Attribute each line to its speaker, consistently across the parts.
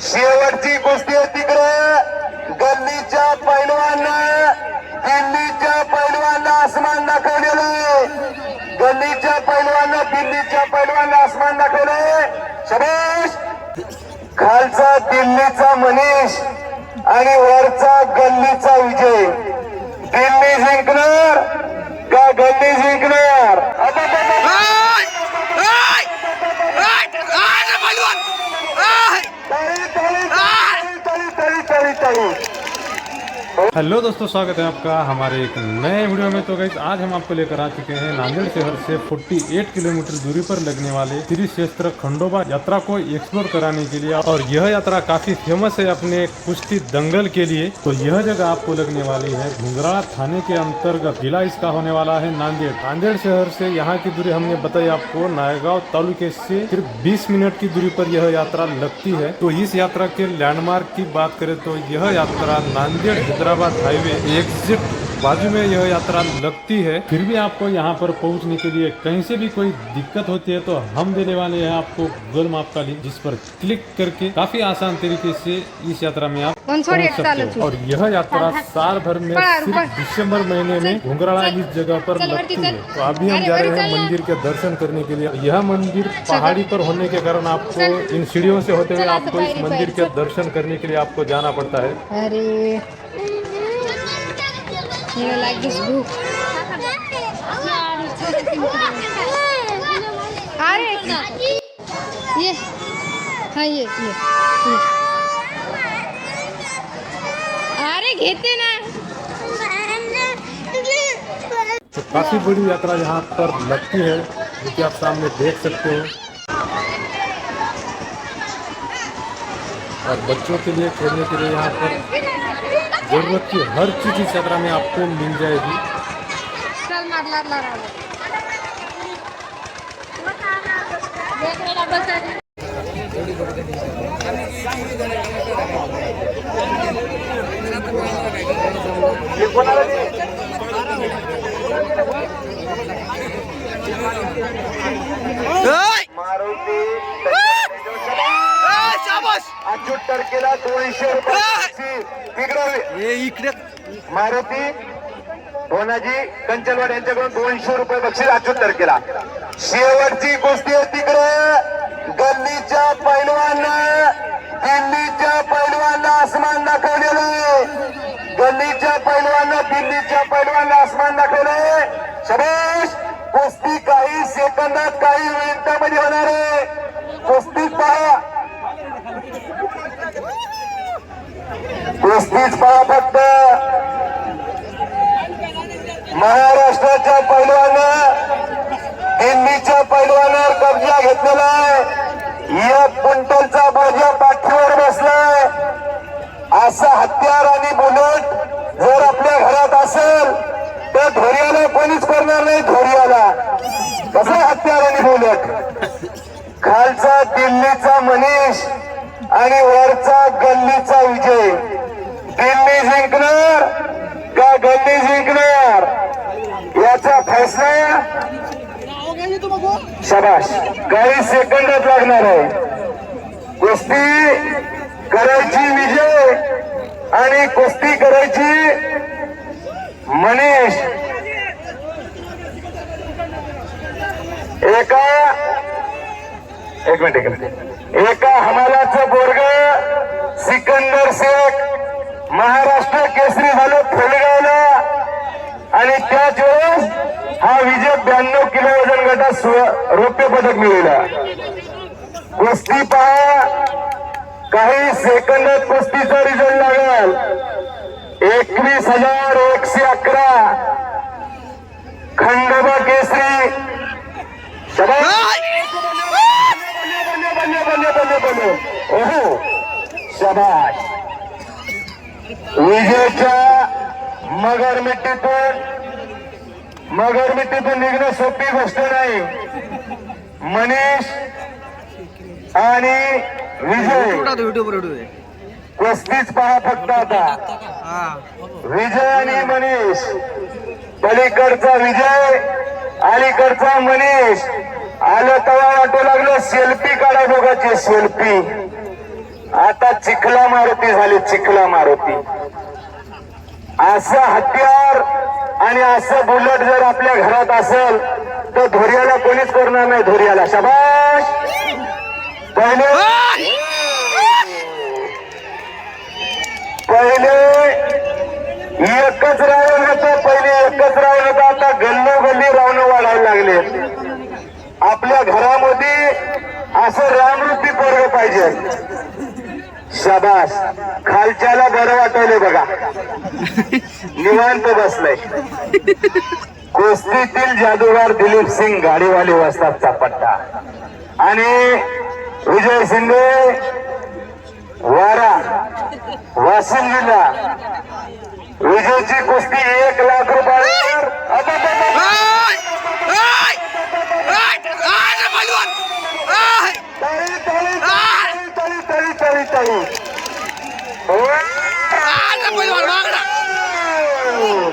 Speaker 1: शेवटची कुस्ती आहे तिकडे. गल्लीच्या पैलवांना दिल्लीच्या पैलवांना आसमान दाखवलेलं गल्लीच्या पैलवांना दिल्लीच्या पैलवांना आसमान दाखवलंय. शबेश! खालचा दिल्लीचा मनीष आणि
Speaker 2: हेलो दोस्तों, स्वागत है आपका हमारे एक नए वीडियो में। तो गई आज हम आपको लेकर आ चुके हैं नांदेड़ शहर से 48 किलोमीटर दूरी पर लगने वाले श्री क्षेत्र खंडोबा यात्रा को एक्सप्लोर कराने के लिए। और यह यात्रा काफ़ी फ़ेमस है अपने कुश्ती दंगल के लिए। तो यह जगह आपको लगने वाली है घुंगराड़ा थाने के अंतर्गत। जिला इसका होने वाला है नांदेड़। नांदेड़ शहर से यहाँ की दूरी हमने बताई आपको, नायगांव तालुके से सिर्फ़ 20 मिनट की दूरी पर यह यात्रा लगती है। तो इस यात्रा के लैंडमार्क की बात करें तो यह यात्रा नांदेड़ हैदराबाद हाईवे एग्जिट बाजू में यह यात्रा लगती है। फिर भी आपको यहाँ पर पहुँचने के लिए कहीं से भी कोई दिक्कत होती है तो हम देने वाले हैं आपको गूगल मैप का लिंक जिस पर क्लिक करके काफ़ी आसान तरीके से इस यात्रा में आप पहुँच सकते
Speaker 3: चालू
Speaker 2: हो और यह यात्रा साल भर में सिर्फ़। दिसंबर महीने में घुंगराड़ा इस जगह पर लगती है। तो अभी हम जा रहे हैं मंदिर के दर्शन करने के लिए। यह मंदिर पहाड़ी पर होने के कारण आपको इन सीढ़ियों से होते हुए आपको इस मंदिर के दर्शन करने के लिए आपको जाना पड़ता है।
Speaker 3: You like, this book? अरे ये हाँ ये ये ये. अरे, घेते ना
Speaker 2: तो काफ़ी बड़ी यात्रा यहाँ पर लगती है जो कि आप सामने देख सकते हो और बच्चों के लिए, खेलने के लिए यहाँ पर जरूरत की हर चीज इस यात्रा में आपको मिल जाएगी।
Speaker 1: मारुती अच्युत टरकेला दोनशे रुपये तिकडे
Speaker 4: इकडे.
Speaker 1: मारुती भोनाजी कंचलवाड यांच्याकडून दोनशे रुपये बक्षीस अच्युत केला. शेवटची गोष्टी आहे तिकडे. गल्लीच्या पैलवांना दिल्लीच्या पैलवांना आसमान दाखवलेलं गल्लीच्या पैलवांना दिल्लीच्या पैलवांना आसमान दाखवलंय सुरेश कुस्ती काही सेकंदात काही मिनिटांमध्ये होणार आहे कुस्तीच पहा हीच पहा महाराष्ट्राच्या पैलवानं दिल्लीच्या पैलवानावर कब्जा घेतलेला आहे. एक क्विंटलचा बोजा पाठीवर बसलाय. असं हत्यार आणि बुलेट जर आपल्या घरात असेल तर धोर्याला कोणीच करणार नाही धोर्याला. कसं हत्यार आणि बुलेट? खालचा दिल्लीचा मनीष आणि वरचा गल्लीचा विजय. दिल्ली जिंकणार का गल्ली जिंकणार याचा फैसला शबाश. काही सेकंदात लागणार आहे. कुस्ती करायची विजय आणि कुस्ती करायची मनीष. एका एक मिनिट एक मिनिट. एक केसरी झालं फेडगावला आणि त्याच वेळेस हा विजय ब्याण्णव किलो वजन गटात रौप्य पदक मिळवला. कुस्ती पहा. काही सेकंदात कुस्तीचा रिझल्ट लागेल. एकवीस हजार एकशे अकरा. खंडोबा केसरी. शबाश बल्ले विजेच्या विजयच्या मगर मिट्टीतून मगर मिट्टीतून निघणं सोपी गोष्ट नाही. मनीष आणि विजय. कुस्तीच पहा फक्त आता. विजय आणि मनीष. पलीकडचा विजय अलीकडचा मनीष. आलं तवा वाटू लागलं सेल्फी काढा दोघांची सेल्फी आता चिखला मारुती झाली चिखला मारुती. असं हत्यार आणि असं बुलेट जर आपल्या घरात असेल तर धोर्याला कोणीच करणार नाही धोर्याला. शबाश पहिले पहिले एकच रावण होतं पहिले एकच रावण होतं. आता गल्लोगल्ली रावणं वाढायला लागले. आपल्या घरामध्ये असं रामरूपी पोरग पाहिजे. शाबास. खालच्याला बरं वाटवले बघा. निवांत बसलंय. कुस्तीतील जादूगार दिलीप सिंग गाडीवाले वस्तादचा चापट्टा आणि विजय शिंदे वारा वाशिम जिल्हा.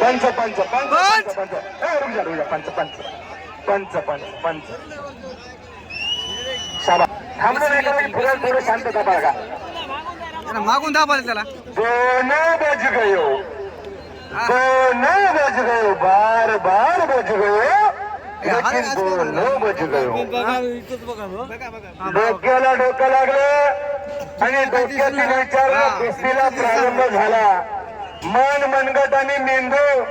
Speaker 1: पंच पंच पंच पंच! पंच ए, रुक जा, रुक जा. पंच पंच. पंच पंच पंच. शाबा थांबलो नाही का फिरायला थोडं शांतता बाळगा
Speaker 4: मागून दाबाले त्याला.
Speaker 1: दोनों बज गयो. दोनों बज गयो. बार बार बज गयो. लेकिन दोनों बज गयो. डोक्याला डोकं लागलं आणि डोक्यातील विचार कुस्तीला प्रारंभ झाला. मन मनगट आणि मेंदू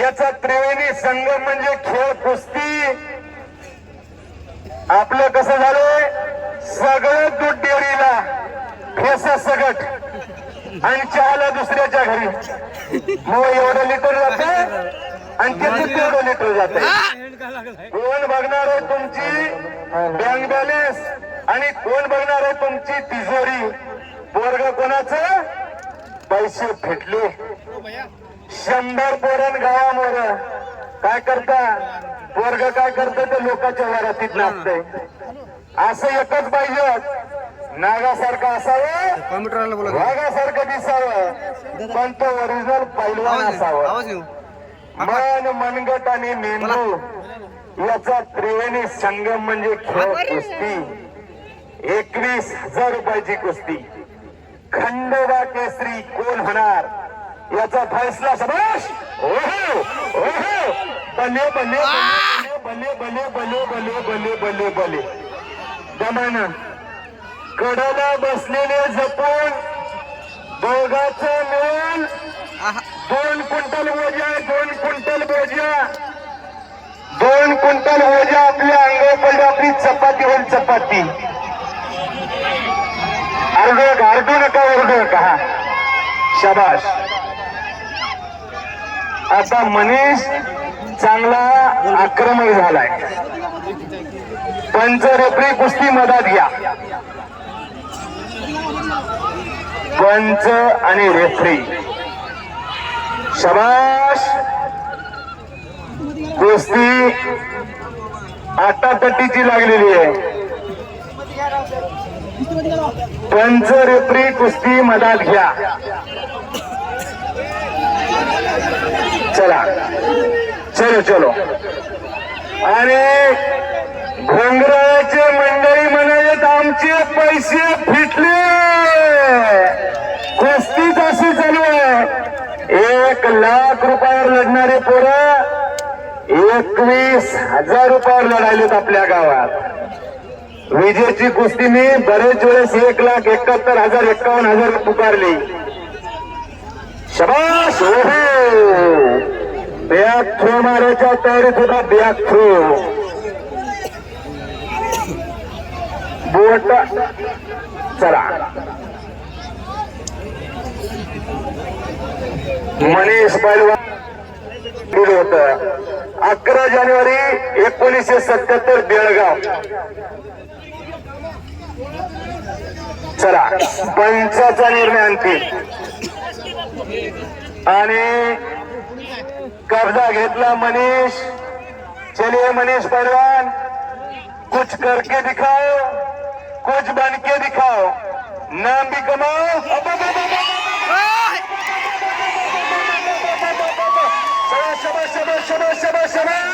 Speaker 1: याचा त्रिवेणी संगम म्हणजे खेळ कुस्ती. आपलं कसं झालंय? सगळं दूध डेअरीला फेसा सगट. आणि चहाला दुसऱ्याच्या घरी. मग एवढं लिटर जाते आणि त्याचं तेवढं लिटर जाते कोण बघणार आहे तुमची बँक बॅलन्स आणि कोण बघणार आहे तुमची तिजोरी? पोरग कोणाचं? पैसे फेटले शंभर पोरण गावामोर काय करता? पोरग काय करतं? ते लोकांच्या वरातीत नाचतंय. असं एकच पाहिजे. नागासारखं असावं. वाघासारखं दिसावं. पण तो ओरिजिनल पैलवान असावं. मन मनगट आणि मेंदू याचा त्रिवेणी संगम म्हणजे खेळ कुस्ती. एकवीस हजार रुपयाची कुस्ती. खंडोबा केसरी कोण होणार? याचा फैसला समाश ओहो ओहो. बले बले बले बले बले बले बले बले बले दमान कडला बसलेले जपून दोघाचं मिळून दोन क्विंटल बोजा दोन क्विंटल बोजा दोन क्विंटल बोजा आपल्या अंगावर पडली आपली चपाती होईल चपाती. कहा? शाबाश आता मनीष चांगला आक्रमक झालाय. पंच रेफरी कुस्ती मधात घ्या. पंच आणि रेफरी. शबाश कुस्ती आटापट्टीची लागलेली आहे. पंच रेफरी कुस्ती मधात घ्या. चला. चलो चलो. आणि घोंगराचे मंडळी म्हणाले आमचे पैसे फिटले. कुस्ती कशी चालू आहे. एक लाख रुपयावर लढणारे पोरं एकवीस हजार रुपयावर लढायलेत आपल्या गावात. विजेची कुस्ती मी बरेच वेळेस एक लाख एकाहत्तर हजार एकावन्न हजार पुकारली. शबाश ओहो! बॅक थ्रो मारायच्या तयारीत होता बॅक थ्रो. बोट चला. मनीष पैलवान होत. अकरा जानेवारी एकोणीसशे सत्याहत्तर बेळगाव. चला पंचाचा निर्णय आणतील आणि कब्जा घेतला मनीष. चलिए मनीष पहलवान. कुछ करके दिखाओ. कुछ बन के दिखाओ. नाम भी कमाओ. शबा शबा शबा शबा शबा